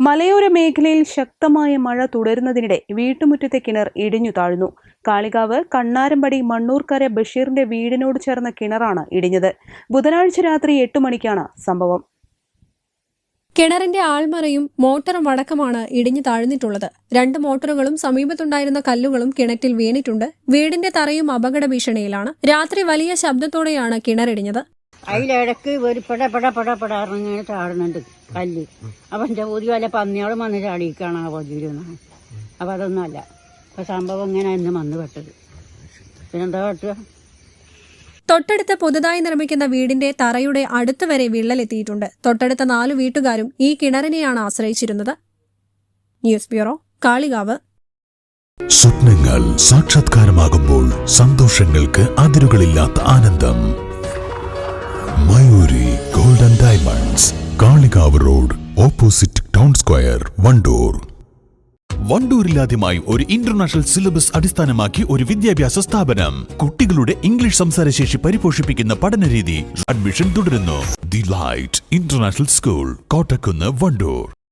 മലയോര മേഖലയിൽ ശക്തമായ മഴ തുടരുന്നതിനിടെ വീട്ടുമുറ്റത്തെ കിണർ ഇടിഞ്ഞു താഴ്ന്നു. കാളികാവ് കണ്ണാരമ്പടി മണ്ണൂർക്കര ബഷീറിന്റെ വീടിനോട് ചേർന്ന കിണറാണ് ഇടിഞ്ഞത്. ബുധനാഴ്ച രാത്രി എട്ട് മണിക്കാണ് സംഭവം. കിണറിന്റെ ആൾമറയും മോട്ടറും അടക്കമാണ് ഇടിഞ്ഞു താഴ്ന്നിട്ടുള്ളത്. രണ്ട് മോട്ടോറുകളും സമീപത്തുണ്ടായിരുന്ന കല്ലുകളും കിണറ്റിൽ വീണിട്ടുണ്ട്. വീടിന്റെ തറയും അപകട ഭീഷണിയിലാണ്. രാത്രി വലിയ ശബ്ദത്തോടെയാണ് കിണറിടിഞ്ഞത്. അതിലിടക്ക് ഒരു പെട പെട പെട പെട ഇറങ്ങിങ്ങനെ ചാടുന്നുണ്ട് കല്ല്. അപ്പൊ എന്റെ പുതിയ വല്ല പന്നിയോളം വന്ന് ചാടിക്കാണ് ആ പൊതിരുന്നത് അപ്പൊ അതൊന്നുമല്ല അപ്പൊ സംഭവം ഇങ്ങനെ ഇന്ന് വന്ന് പെട്ടത്. പിന്നെന്താ പറ്റുക തൊട്ടടുത്ത് പുതുതായി നിർമ്മിക്കുന്ന വീടിന്റെ തറയുടെ അടുത്ത് വരെ വിള്ളലെത്തിയിട്ടുണ്ട്. തൊട്ടടുത്ത നാലു വീട്ടുകാരും ഈ കിണറിനെയാണ് ആശ്രയിച്ചിരുന്നത്. News bureau Kalikavu. സ്വപ്നങ്ങൾ സാക്ഷാത്കാരമാകുമ്പോൾ സന്തോഷങ്ങൾക്ക് അതിരുകളില്ലാത്ത ആനന്ദം. Kalikavu road opposite town square Wandoor. വണ്ടൂരിലാദ്യമായി ഒരു ഇന്റർനാഷണൽ സിലബസ് അടിസ്ഥാനമാക്കി ഒരു വിദ്യാഭ്യാസ സ്ഥാപനം. കുട്ടികളുടെ ഇംഗ്ലീഷ് സംസാരശേഷി പരിപോഷിപ്പിക്കുന്ന പഠനരീതി അഡ്മിഷൻ തുടരുന്നു. The light international school Kottakkunnu Wandoor.